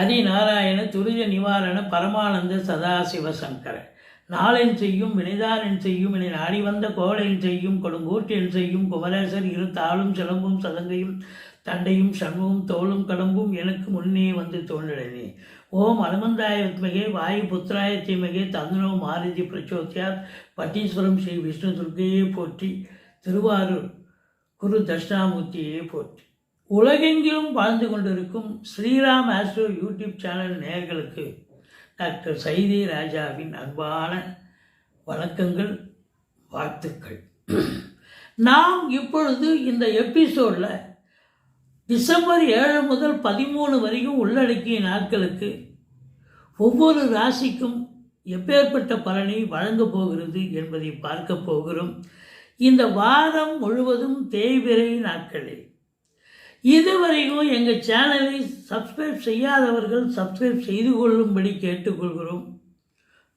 அதிநாராயண துரித நிவாரண பரமானந்த சதாசிவ சங்கர. நாளென் செய்யும் வினைதானென் செய்யும் என நாடி வந்த கோளென் செய்யும் கொடுங்கூற்றென் செய்யும் குமரேசர் இரு தாளும் சிலம்பும் சதங்கையும் தண்டையும் சண்முகம் தோளும் கடம்பும் எனக்கு முன்னே வந்து தோன்றினே ஓம் அனுமந்தாய வித்மகே வாயு புத்திராய தீமகே தந்தனோ மாருதி பிரச்சோத்தியார் பட்டீஸ்வரம் ஸ்ரீ விஷ்ணு துர்க்கையே போற்றி திருவாரூர் குரு தட்சிணாமூர்த்தியே போற்றி. உலகெங்கிலும் வாழ்ந்து கொண்டிருக்கும் ஸ்ரீராம் ஆஸ்ட்ரோ யூடியூப் சேனல் நேயர்களுக்கு டாக்டர் சைதி ராஜாவின் அன்பான வணக்கங்கள் வாழ்த்துக்கள். நாம் இப்பொழுது இந்த எபிசோடில் டிசம்பர் ஏழு முதல் பதிமூணு வரைக்கும் உள்ளடக்கிய நாட்களுக்கு ஒவ்வொரு ராசிக்கும் எப்பேற்பட்ட பலனை வழங்கப் போகிறது என்பதை பார்க்க போகிறோம். இந்த வாரம் முழுவதும் தேய்பிரை நாட்களில் இதுவரைக்கும் எங்கள் சேனலை சப்ஸ்கிரைப் செய்யாதவர்கள் சப்ஸ்கிரைப் செய்து கொள்ளும்படி கேட்டுக்கொள்கிறோம்.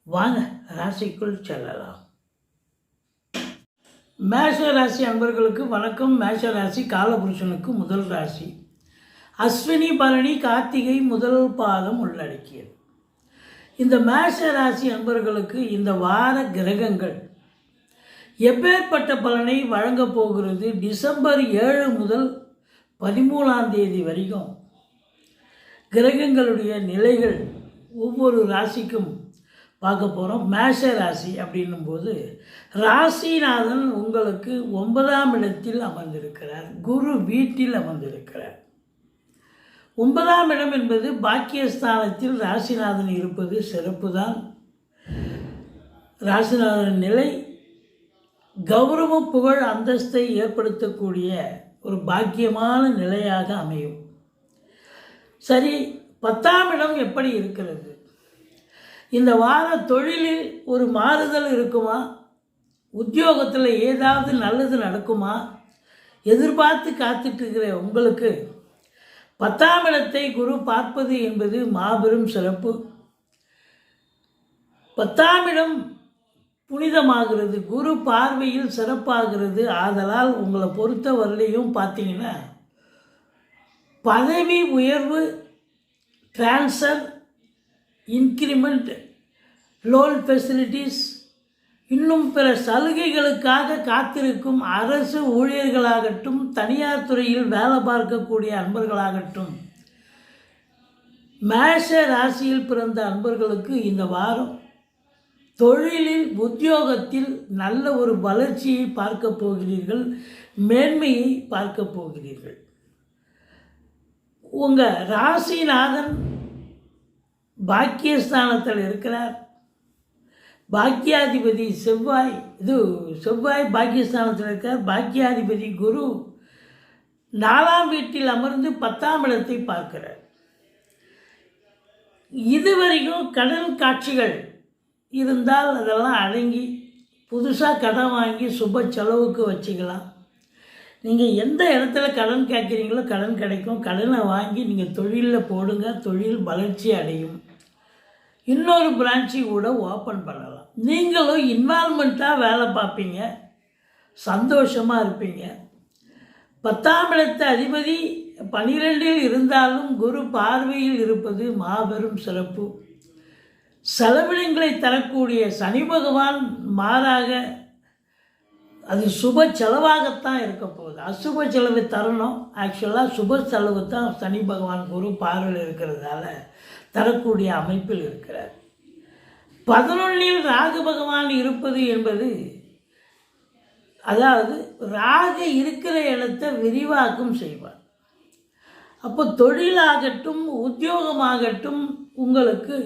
வாங்க ராசிக்குள் செல்லலாம். மேஷ ராசி அன்பர்களுக்கு வணக்கம். மேஷ ராசி காலபுருஷனுக்கு முதல் ராசி. அஸ்வினி பரணி கார்த்திகை முதல் பாதம் உள்ளடக்கியது. இந்த மேஷ ராசி அன்பர்களுக்கு இந்த வார கிரகங்கள் எப்பேற்பட்ட பலனை வழங்கப் போகிறது? டிசம்பர் ஏழு முதல் பதிமூணாம் தேதி வரைக்கும் கிரகங்களுடைய நிலைகள் ஒவ்வொரு ராசிக்கும் பார்க்க போகிறோம் மேஷ ராசி அப்படின்னும் போது ராசிநாதன் உங்களுக்கு ஒன்பதாம் இடத்தில் அமர்ந்திருக்கிறார். குரு வீட்டில் அமர்ந்திருக்கிறார். ஒன்பதாம் இடம் என்பது பாக்கியஸ்தானத்தில் ராசிநாதன் இருப்பது சிறப்பு தான் ராசிநாதன் நிலை கௌரவ புகழ் அந்தஸ்தை ஏற்படுத்தக்கூடிய ஒரு பாக்கியமான நிலையாக அமையும். சரி பத்தாம் இடம் எப்படி இருக்கிறது? இந்த வார தொழிலில் ஒரு மாறுதல் இருக்குமா? உத்தியோகத்தில் ஏதாவது நல்லது நடக்குமா? எதிர்பார்த்து காத்துட்ருக்கிற உங்களுக்கு பத்தாம் இடத்தை குரு பார்ப்பது என்பது மாபெரும் சிறப்பு. பத்தாம் இடம் புனிதமாகிறது குரு பார்வையில் சிறப்பாகிறது. ஆதலால் உங்களை பொறுத்த வரலையும் பார்த்தீங்கன்னா பதவி உயர்வு டிரான்ஸ்ஃபர் இன்க்ரிமெண்ட் லோன் ஃபெசிலிட்டிஸ் இன்னும் பிற சலுகைகளுக்காக காத்திருக்கும் அரசு ஊழியர்களாகட்டும் தனியார் துறையில் வேலை பார்க்கக்கூடிய அன்பர்களாகட்டும் மேஷ ராசியில் பிறந்த அன்பர்களுக்கு இந்த வாரம் தொழிலில் உத்தியோகத்தில் நல்ல ஒரு வளர்ச்சியை பார்க்க போகிறீர்கள் மேன்மையை பார்க்க போகிறீர்கள். உங்கள் ராசிநாதன் பாக்கியஸ்தானத்தில் இருக்கிறார். பாக்கியாதிபதி செவ்வாய் இது செவ்வாய் பாக்கியஸ்தானத்தில் இருக்கார். பாக்கியாதிபதி குரு நாலாம் வீட்டில் அமர்ந்து பத்தாம் இடத்தை பார்க்கிறார். இதுவரைக்கும் கடன் காட்சிகள் இருந்தால் அதெல்லாம் அடங்கி புதுசாக கடன் வாங்கி சுப செலவுக்கு வச்சுக்கலாம். நீங்கள் எந்த இடத்துல கடன் கேட்குறீங்களோ கடன் கிடைக்கும். கடனை வாங்கி நீங்கள் தொழிலில் போடுங்க. தொழில் வளர்ச்சி அடையும். இன்னொரு பிரான்ச்சு கூட ஓப்பன் பண்ணலாம். நீங்களும் இன்வால்மெண்ட்டாக வேலை பார்ப்பீங்க. சந்தோஷமாக இருப்பீங்க. பத்தாம் இடத்து அதிபதி பனிரெண்டில் இருந்தாலும் குரு பார்வையில் இருப்பது மாபெரும் சிறப்பு. செலவினங்களை தரக்கூடிய சனி பகவான் மாறாக அது சுப செலவாகத்தான் இருக்க போகுது. அசுப செலவு தரணும். ஆக்சுவலாக சுப செலவு தான் சனி பகவான் குரு பார்வையில் இருக்கிறதால தரக்கூடிய அமைப்பில் இருக்கிறார். பதினொன்றில் ராகு பகவான் இருப்பது என்பது அதாவது ராகு இருக்கிற இடத்தை விரிவாக்கம் செய்வார். அப்போ தொழிலாகட்டும் உத்தியோகமாகட்டும் உங்களுக்கு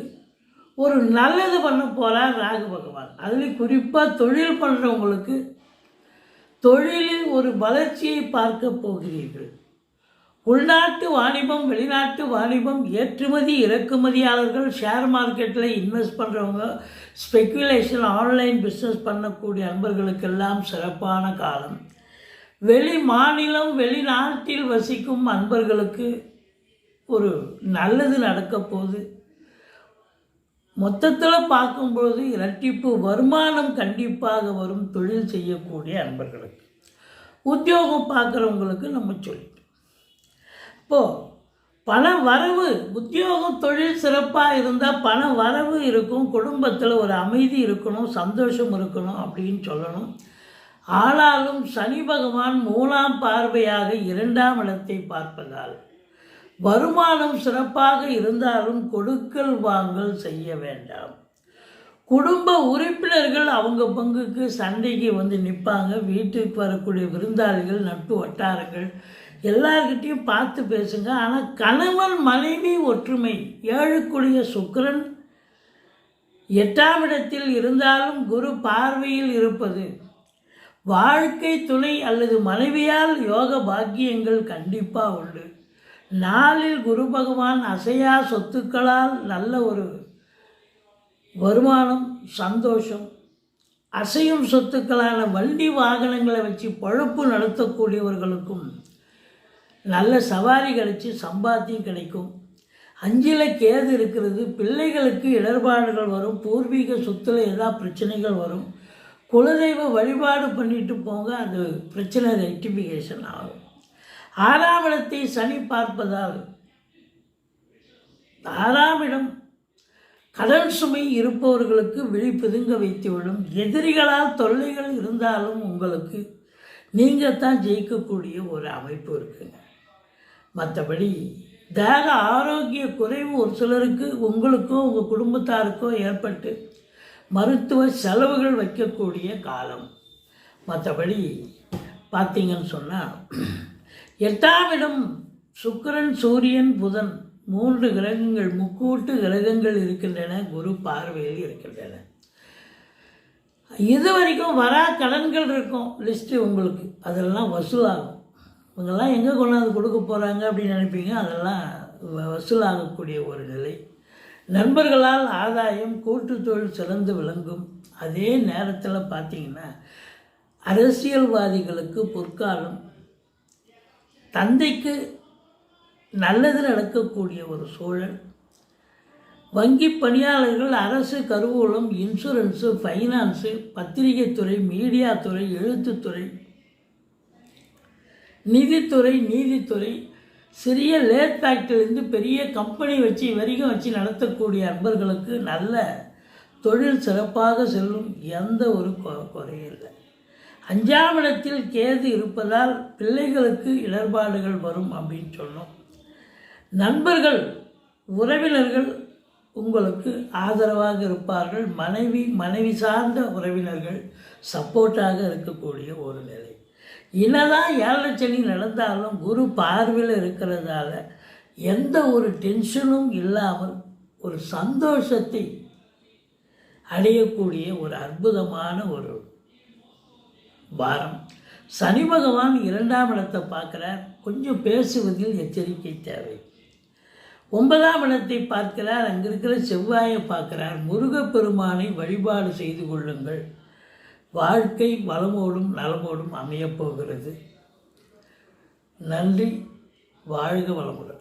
ஒரு நல்லது பண்ண போகிறார் ராகு பகவான். அதில் குறிப்பாக தொழில் பண்ணுறவங்களுக்கு தொழிலில் ஒரு வளர்ச்சியை பார்க்க போகிறீர்கள். உள்நாட்டு வாணிபம் வெளிநாட்டு வாணிபம் ஏற்றுமதி இறக்குமதியாளர்கள் ஷேர் மார்க்கெட்டில் இன்வெஸ்ட் பண்ணுறவங்க ஸ்பெக்குலேஷன் ஆன்லைன் பிஸ்னஸ் பண்ணக்கூடிய அன்பர்களுக்கெல்லாம் சிறப்பான காலம். வெளி மாநிலம் வெளிநாட்டில் வசிக்கும் அன்பர்களுக்கு ஒரு நல்லது நடக்க போகுது. மொத்தத்தில் பார்க்கும்பொழுது இரட்டிப்பு வருமானம் கண்டிப்பாக வரும் தொழில் செய்யக்கூடிய அன்பர்களுக்கு. உத்தியோகம் பார்க்குறவங்களுக்கு நம்ம சொல்லிட்டோம். இப்போது பண வரவு உத்தியோகம் தொழில் சிறப்பாக இருந்தால் பண வரவு இருக்கும் குடும்பத்தில் ஒரு அமைதி இருக்கணும் சந்தோஷம் இருக்கணும் அப்படின்னு சொல்லணும். ஆனாலும் சனி பகவான் மூலாம் பார்வையாக இரண்டாம் இடத்தை பார்ப்பதால் வருமானம் சிறப்பாக இருந்தாலும் கொடுக்கல் வாங்கல் செய்ய வேண்டாம். குடும்ப உறுப்பினர்கள் அவங்க பங்குக்கு சண்டைக்கு வந்து நிற்பாங்க. வீட்டுக்கு வரக்கூடிய விருந்தாளிகள் நட்பு வட்டாரங்கள் எல்லார்கிட்டையும் பார்த்து பேசுங்க. ஆனால் கணவன் மனைவி ஒற்றுமை ஏழுக்குடிய சுக்கரன் எட்டாம் இடத்தில் இருந்தாலும் குரு பார்வையில் இருப்பது வாழ்க்கை துணை அல்லது மனைவியால் யோக பாக்கியங்கள் கண்டிப்பாக உண்டு. நாளில் குரு பகவான் அசையா சொத்துக்களால் நல்ல ஒரு வருமானம் சந்தோஷம் அசையும் சொத்துக்களான வண்டி வாகனங்களை வச்சு பழப்பு நடத்தக்கூடியவர்களுக்கும் நல்ல சவாரி கிடைச்சி சம்பாத்தியம் கிடைக்கும். அஞ்சில் கேது இருக்கிறது பிள்ளைகளுக்கு இடர்பாடுகள் வரும் பூர்வீக சொத்துல ஏதாவது பிரச்சனைகள் வரும். குலதெய்வ வழிபாடு பண்ணிட்டு போங்க அது பிரச்சனை ரெக்டிஃபிகேஷன் ஆகும். ஆறாம் இடத்தை சனி பார்ப்பதால் ஆறாம் இடம் கடன் சுமை இருப்பவர்களுக்கு விழிப்புதுங்க வைத்துவிடும். எதிரிகளால் தொல்லைகள் இருந்தாலும் உங்களுக்கு நீங்கள் தான் ஜெயிக்கக்கூடிய ஒரு அமைப்பு இருக்குங்க. மற்றபடி தேக ஆரோக்கிய குறைவு ஒரு சிலருக்கு உங்களுக்கோ உங்கள் குடும்பத்தாருக்கோ ஏற்பட்டு மருத்துவ செலவுகள் வைக்கக்கூடிய காலம். மற்றபடி பார்த்தீங்கன்னு சொன்னால் எட்டாவிடம் சுக்கரன் சூரியன் புதன் மூன்று கிரகங்கள் முக்கூட்டு கிரகங்கள் இருக்கின்றன குரு பார்வையில் இருக்கின்றன. இது வரைக்கும் வரா கடன்கள் இருக்கும் லிஸ்ட்டு உங்களுக்கு. அதெல்லாம் வசூலாகும். இவங்கெல்லாம் எங்கே கொண்டாந்து கொடுக்க போகிறாங்க அப்படின்னு நினைப்பீங்க அதெல்லாம் வ- வசூலாகக்கூடிய ஒரு நிலை. நண்பர்களால் ஆதாயம் கூட்டு தொழில் சிறந்து விளங்கும். அதே நேரத்தில் பார்த்தீங்கன்னா அரசியல்வாதிகளுக்கு பொற்காலம் தந்தைக்கு நல்லது நடக்கக்கூடிய ஒரு சூழல். வங்கி பணியாளர்கள் அரசு கருவூலம் இன்சூரன்ஸு ஃபைனான்ஸு பத்திரிகைத்துறை மீடியா துறை எழுத்துத்துறை நிதித்துறை நீதித்துறை சிறிய லேட் ஃபேக்டரிலேருந்து பெரிய கம்பெனி வச்சு வரைக்கும் வச்சு நடத்தக்கூடிய அன்பர்களுக்கு நல்ல தொழில் சிறப்பாக செல்லும் எந்த ஒரு கொ- குறையும் இல்லை. அஞ்சாம் இடத்தில் கேது இருப்பதால் பிள்ளைகளுக்கு இடர்பாடுகள் வரும் அப்படின்னு சொன்னோம். நண்பர்கள் உறவினர்கள் உங்களுக்கு ஆதரவாக இருப்பார்கள். மனைவி மனைவி சார்ந்த உறவினர்கள் சப்போர்ட்டாக இருக்கக்கூடிய ஒரு நிலை. என்னதான் ஏழரை சனி நடந்தாலும் குரு பார்வையில் இருக்கிறதால எந்த ஒரு டென்ஷனும் இல்லாமல் ஒரு சந்தோஷத்தை அடையக்கூடிய ஒரு அற்புதமான ஒரு வாரம். சனி பகவான் இரண்டாம் இடத்தை பார்க்கிறார். கொஞ்சம் பேசுவதில் எச்சரிக்கை தேவை. ஒன்பதாம் இடத்தை பார்க்கிறார். அங்கே இருக்கிற செவ்வாயை பார்க்கிறார். முருகப்பெருமானை வழிபாடு செய்து கொள்ளுங்கள். வாழ்க்கை வளமோடும் நலமோடும் அமையப் போகிறது. நன்றி. வாழ்க வளமுடன்.